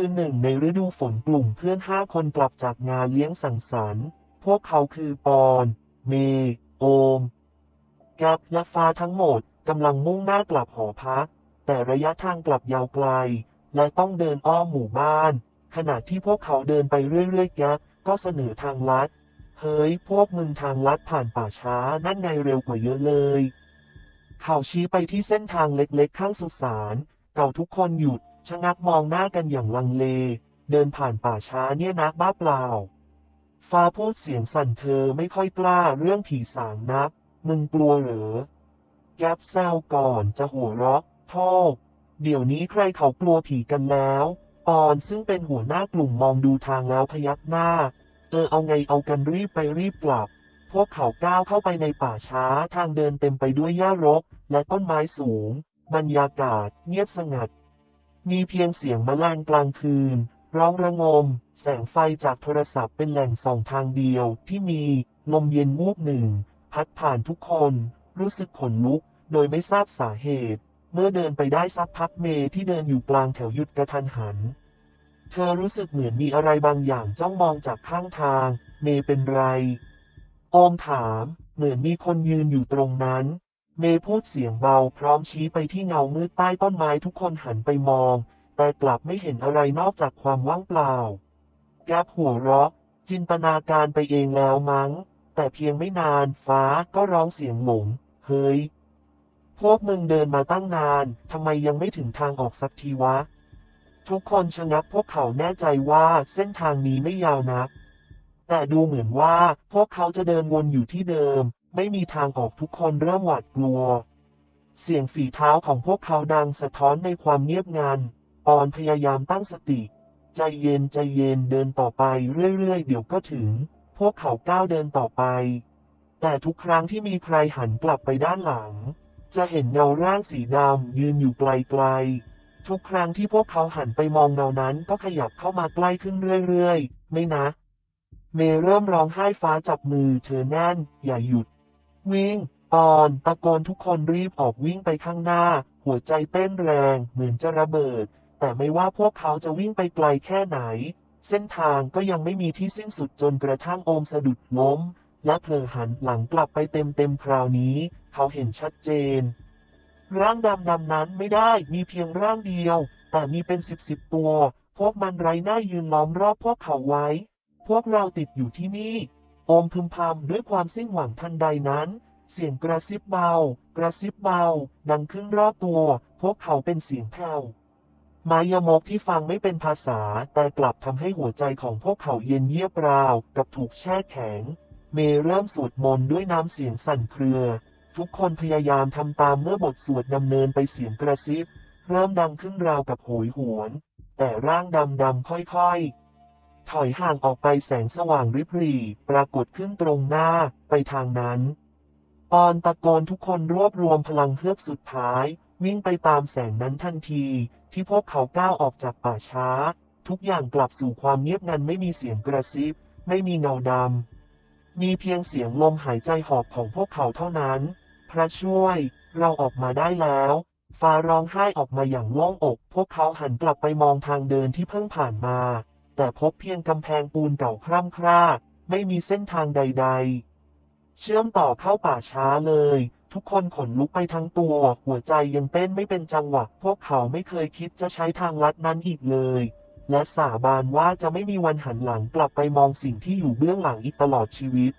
ืนหนึ่งในฤดูฝนกลุ่มเพื่อนห้าคนกลับจากงานเลี้ยงสังสรรค์ พวกเขาคือปอน เม โอมแก๊ปและฟ้าทั้งหมดกำลังมุ่งหน้ากลับหอพัก แต่ระยะทางกลับยาวไกล และต้องเดินอ้อมหมู่บ้าน ขณะที่พวกเขาเดินไปเรื่อยๆแกก็เสนอทางลัด เฮ้ย พวกมึงทางลัดผ่านป่าช้านั่นไงเร็วกว่าเยอะเลย เขาชี้ไปที่เส้นทางเล็กๆ ข้างสุสานเก่าทุกคนหยุด ชะงักมองหน้ากันอย่างลังเล เดินผ่านป่าช้าเนี่ยนักบ้าเปล่า ฟ้าพูดเสียงสั่นเธอไม่ค่อยกล้าเรื่องผีสางนัก มึงกลัวเหรอ แก๊ปแซวก่อนจะหัวเราะโทษเดี๋ยวนี้ใครเขากลัวผีกันแล้ว ปอนซึ่งเป็นหัวหน้ากลุ่มมองดูทางแล้วพยักหน้า เออเอาไงเอากันรีบไปรีบกลับ พวกเขาก้าวเข้าไปในป่าช้าทางเดินเต็มไปด้วยหญ้ารก และต้นไม้สูง บรรยากาศเงียบสงัด มีเพียงเสียงแมลงกลางคืน ร้องระงม แสงไฟจากโทรศัพท์เป็นแหล่งส่องทางเดียวที่มีลมเย็นวูบหนึ่ง พัดผ่านทุกคน รู้สึกขนลุก โดยไม่ทราบสาเหตุ เมื่อเดินไปได้สักพักเมที่เดินอยู่กลางแถวหยุดกระทันหัน เธอรู้สึกเหมือนมีอะไรบางอย่างจ้องมองจากข้างทาง เมเป็นไร โอมถาม เหมือนมีคนยืนอยู่ตรงนั้น เมย์พูดเสียงเบาพร้อมชี้ไปที่เงามืดใต้ต้นไม้ทุกคนหันไปมอง แต่กลับไม่เห็นอะไรนอกจากความว่างเปล่า แกบหัวเราะจินตนาการไปเองแล้วมั้ง แต่เพียงไม่นานฟ้าก็ร้องเสียงหลงเฮ้ย พวกมึงเดินมาตั้งนาน ทำไมยังไม่ถึงทางออกสักทีวะ ทุกคนชะงักพวกเขาแน่ใจว่าเส้นทางนี้ไม่ยาวนัก แต่ดูเหมือนว่าพวกเขาจะเดินวนอยู่ที่เดิม ไม่มีทางออกทุกคนเริ่มหวาดกลัว เสียงฝีเท้าของพวกเขาดังสะท้อนในความเงียบงันปอนพยายามตั้งสติ ใจเย็นใจเย็นเดินต่อไปเรื่อยๆ เดี๋ยวก็ถึง พวกเขาก้าวเดินต่อไป แต่ทุกครั้งที่มีใครหันกลับไปด้านหลัง จะเห็นเงาร่างสีดำยืนอยู่ไกลๆ ทุกครั้งที่พวกเขาหันไปมองเงานั้นก็ขยับเข้ามาใกล้ขึ้นเรื่อยๆ ไม่นะ เมย์เริ่มร้องไห้ฟ้าจับมือเธอแน่น อย่าหยุด วิ่งปอนตะโกนทุกคนรีบออกวิ่งไปข้างหน้า หัวใจเต้นแรงเหมือนจะระเบิด แต่ไม่ว่าพวกเขาจะวิ่งไปไกลแค่ไหน เส้นทางก็ยังไม่มีที่สิ้นสุดจนกระทั่งโอมสะดุดล้ม และเผลอหันหลังกลับไปเต็มเต็มๆคราวนี้ เขาเห็นชัดเจน ร่างดำดำนั้นไม่ได้มีเพียงร่างเดียว แต่มีเป็นสิบสิบตัว พวกมันไร้หน้ายืนล้อมรอบพวกเขาไว้ พวกเราติดอยู่ที่นี่ อมพึมพำด้วยความสิ้นหวังทันใดนั้น เสียงกระซิบเบา กระซิบเบา ดังขึ้นรอบตัว พวกเขาเป็นเสียงแผ่วมายามกที่ฟังไม่เป็นภาษา แต่กลับทำให้หัวใจของพวกเขาเย็นเยียบราว กับถูกแช่แข็ง เมเริ่มสวดมนต์ด้วยน้ำเสียงสั่นเครือ ทุกคนพยายามทำตามเมื่อบทสวดดำเนินไปเสียงกระซิบ เริ่มดังขึ้นราวกับโหยหวน แต่ร่างดำดำค่อยๆ ถอยห่างออกไปแสงสว่างริบหรี่ปรากฏขึ้นตรงหน้าไปทางนั้นปอนตะโกนทุกคนรวบรวมพลังเฮือกสุดท้าย วิ่งไปตามแสงนั้นทันที ที่พวกเขาก้าวออกจากป่าช้า ทุกอย่างกลับสู่ความเงียบงันไม่มีเสียงกระซิบ ไม่มีเงาดำมีเพียงเสียงลมหายใจหอบของพวกเขาเท่านั้น พระช่วย เราออกมาได้แล้วฟ้าร้องไห้ออกมาอย่างโล่งอก พวกเขาหันกลับไปมองทางเดินที่เพิ่งผ่านมา แต่พบเพียงกำแพงปูนเก่าคร่ำคร่าไม่มีเส้นทางใด ๆ เชื่อมต่อเข้าป่าช้าเลย ทุกคนขนลุกไปทั้งตัว หัวใจยังเต้นไม่เป็นจังหวะ พวกเขาไม่เคยคิดจะใช้ทางลัดนั้นอีกเลย และสาบานว่าจะไม่มีวันหันหลังกลับไปมองสิ่งที่อยู่เบื้องหลังอีกตลอดชีวิต